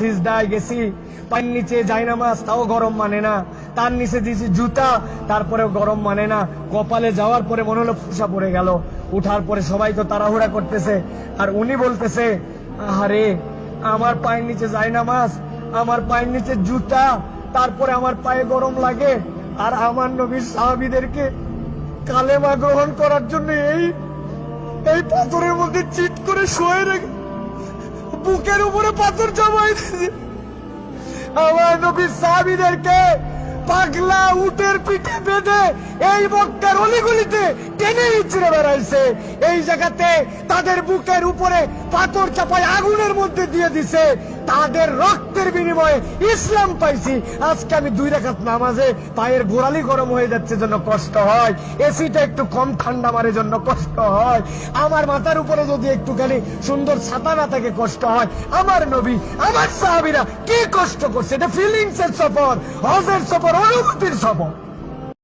সিজদায় গেছি। পায়ের নিচে যাই নামাজ তাও গরম মানে না। তার নিচে দিয়েছি জুতা, তারপরেও গরম মানে না। কপালে যাওয়ার পরে মনে হলো ফুসা পড়ে গেল। উঠার পরে সবাই তো তাড়াহুড়া করতেছে। আর উনি বলতেছে আরে আমার পায়ের নিচে যাই নামাজ আমার পায়ের নিচে জুতা, তারপরে আমার পায়ে গরম লাগে। আর আমার নবীর সাহাবিদেরকে কালেমা গ্রহণ করার জন্য এই এই পাথরের মধ্যে চিট করে শুয়ে রেখে বুকের উপরে পাথর জমাই দিয়েছে। আমার নবীর সাহাবিদেরকে পাগলা উটের পিঠে এই বক্তার অলিগুলিতে টেনে ইচ্ছড়ে বেড়াইছে। এই জায়গাতে তাদের বুকের উপরে পাথর চাপায় আগুনের মধ্যে দিয়ে দিছে। তাদের রক্তের বিনিময়ে ইসলাম পাইছি। আজকে আমি দুই রেখাত নামাজে পায়ের গোড়ালি গরম হয়ে যাচ্ছে জন্য কষ্ট হয়। এসিটা একটু কম ঠান্ডা মারে জন্য কষ্ট হয়। আমার মাথার উপরে যদি একটুখানি সুন্দর ছাতা না থাকে, কষ্ট হয়। আমার নবী, আমার সাহাবিরা কি কষ্ট করছে? এটা ফিলিংস এর সফর, হজের সফর, অনুভূতির সফর।